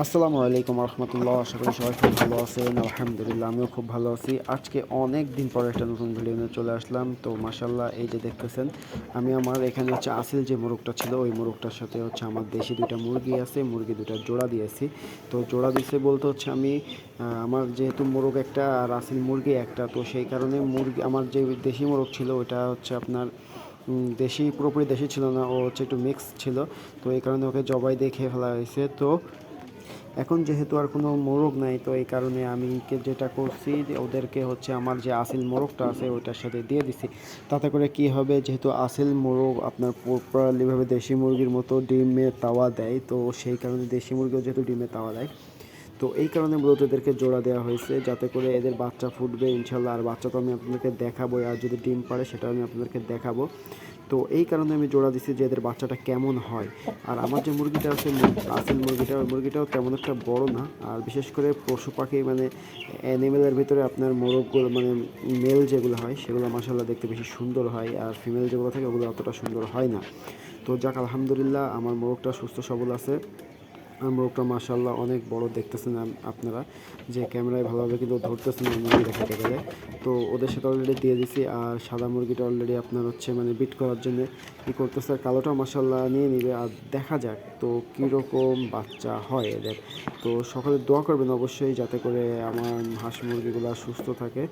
আসসালামু আলাইকুম রহমতুল্লাহ। আশা করি সবাই খুব ভালো আছেন। আলহামদুলিল্লাহ, আমিও খুব ভালো আছি। আজকে অনেক দিন পর একটা নতুন ভিডিও নিয়ে চলে আসলাম। তো মাসাল্লাহ এই যে দেখতেছেন, আমি আমার এখানে হচ্ছে আসিল যে মোরগটা ছিল, ওই মোরগটার সাথে হচ্ছে আমার দেশি দুইটা মুরগি আছে, মুরগি দুটা জোড়া দিয়েছি। তো জোড়া দিয়েছে বলতে হচ্ছে আমি আমার যেহেতু মোরগ একটা আর আসিল মুরগি একটা, তো সেই কারণে মুরগি, আমার যে দেশি মোরগ ছিল ওটা হচ্ছে আপনার দেশি, পুরোপুরি দেশি ছিল না, ও হচ্ছে একটু মিক্স ছিল। তো এই কারণে ওকে জবাই দিয়ে খেয়ে ফেলা হয়েছে। তো এখন যেহেতু আর কোনো মোরগ নাই, তো এই কারণে আমি যেটা করছি ওদেরকে হচ্ছে আমার যে আসিল মোরগটা আছে, ওইটার সাথে দিয়ে দিছি। তাতে করে কি হবে, যেহেতু আসিল মোরগ আপনার প্রপারলিভাবে দেশি মুরগির মতো ডিমে তাওয়া দেয়, তো সেই কারণে দেশি মুরগিও যেহেতু ডিমে তাওয়া দেয়, তো এই কারণে মূলত এদেরকে জোড়া দেওয়া হয়েছে, যাতে করে এদের বাচ্চা ফুটবে, ইনশাল্লাহ। আর বাচ্চা তো আমি আপনাদেরকে দেখাবো আর যদি ডিম পারে সেটা আমি আপনাদেরকে দেখাবো। তো এই কারণে আমি জোড়া দিচ্ছি যে এদের বাচ্চাটা কেমন হয়। আর আমার যে মুরগিটা আছে, আসল মুরগিটা, ওই মুরগিটাও তেমন একটা বড় না। আর বিশেষ করে পশু পাখি মানে অ্যানিমেলের ভিতরে আপনার মোরগগুলো মানে মেল যেগুলো হয়, সেগুলো মাসাল্লাহ দেখতে বেশি সুন্দর হয়। আর ফিমেল যেগুলো থাকে, ওগুলো অতটা সুন্দর হয় না। তো যাক, আলহামদুলিল্লাহ, আমার মোরগটা সুস্থ সবল আছে। মোরগটা মাসাল্লাহ অনেক বড় দেখতেছেন আপনারা। যে ক্যামেরায় ভালোভাবে কিন্তু ধরতেছেন মুরগি দেখাতে গেলে তো ওদের সাথে অলরেডি দিয়ে দিছি, আর সাদা মুরগিটা অলরেডি আপনার হচ্ছে মানে বিট করার জন্য কী করতেছে কালোটা মাসাল্লাহ নিয়ে নিবে, আর দেখা যাক তো কীরকম বাচ্চা হয় এদের। তো সকালে দোয়া করবেন অবশ্যই যাতে করে আমার হাঁস মুরগিগুলো সুস্থ থাকে।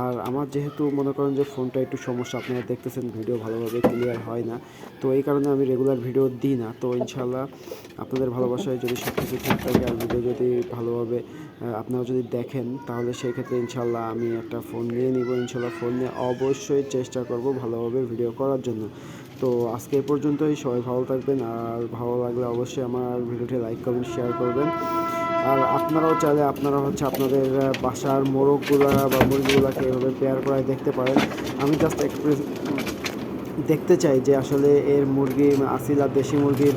আর আমার যেহেতু মনে করেন যে ফোনটা একটু সমস্যা, আপনারা দেখতেছেন ভিডিও ভালোভাবে ক্লিয়ার হয় না। তো এই কারণে আমি রেগুলার ভিডিও দিই না। তো ইনশাল্লাহ আপনাদের ভালোবাসায় যদি সব কিছু ঠিক থাকে আর ভিডিও যদি ভালোভাবে আপনারা যদি দেখেন, তাহলে সেই ক্ষেত্রে ইনশাল্লাহ আমি একটা ফোন নিয়ে নিব। ইনশাল্লাহ ফোন নিয়ে অবশ্যই চেষ্টা করব ভালোভাবে ভিডিও করার জন্য। তো আজকে এ পর্যন্তই, সবাই ভালো থাকবেন। আর ভালো লাগলে অবশ্যই আমার ভিডিওটি লাইক কমেন্ট শেয়ার করবেন। আর আপনারাও চাইলে আপনারা হচ্ছে আপনাদের বাসার মোরগগুলা বা মুরগিগুলাকে এভাবে পেয়ার করায় দেখতে পারেন। আমি জাস্ট এক্সপ্রেস দেখতে চাই যে আসলে এর মুরগি আসিল দেশি মুরগির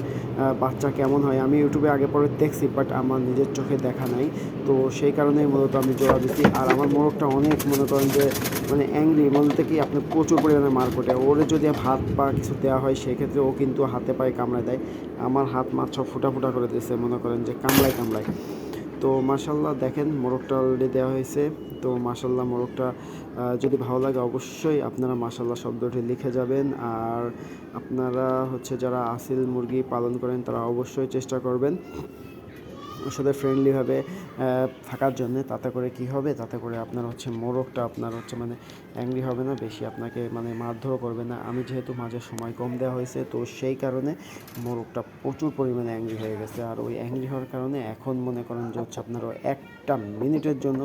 বাচ্চা কেমন হয়, আমি ইউটিউবে আগে পরে দেখছি বাট আমার নিজের চোখে দেখা নাই। তো সেই কারণেই মূলত আমি জোড়া দিচ্ছি। আর আমার মোরগটা অনেক মনে করেন যে মানে অ্যাংরি বলতে কি আপনি প্রচুর পরিমাণে মার কোটে ওরে যদি ভাত পা কিছু দেওয়া হয়, সেক্ষেত্রে ও কিন্তু হাতে পায়ে কামড়ায় দেয়। আমার হাত মাছ সব ফুটা ফুটা করে দিয়েছে, মনে করেন যে কামড়ায় কামড়ায়। তো মার্শাল্লাহ দেখেন মোরগটা অলরেডি দেওয়া হয়েছে। তো মাশাল্লাহ মোরগটা যদি ভালো লাগে অবশ্যই আপনারা মাশাল্লাহ শব্দটি লিখে যাবেন। আর আপনারা হচ্ছে যারা আসিল মুরগি পালন করেন তারা অবশ্যই চেষ্টা করবেন সাথে ফ্রেন্ডলিভাবে থাকার জন্য। তাতে করে কি হবে? তাতে করে আপনার হচ্ছে মোরগটা আপনার হচ্ছে মানে অ্যাংরি হবে না, বেশি আপনাকে মানে মারধরও করবে না। আমি যেহেতু মাঝে সময় কম দেওয়া হয়েছে, তো সেই কারণে মোরগটা প্রচুর পরিমাণে অ্যাংরি হয়ে গেছে। আর ওই অ্যাংরি হওয়ার কারণে এখন মনে করেন যে হচ্ছে আপনার একটা মিনিটের জন্য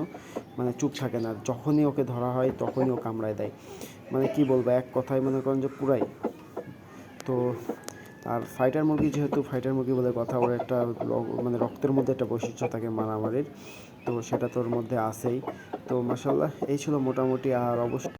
মানে চুপ থাকে না। যখনই ওকে ধরা হয়, তখনই ও কামড়ায় দেয়। মানে কি বলব, এক কথায় মনে করেন যে পুরাই। তো আর ফাইটার মুরগি যেহেতু ফাইটার মুরগি বলে কথা, ওর একটা মানে রক্তের মধ্যে একটা বৈশিষ্ট্য থাকে মারামারির। তো সেটা তোর মধ্যে আছেই। তো মাসাল্লাহ এই ছিল মোটামুটি আর অবশ্যই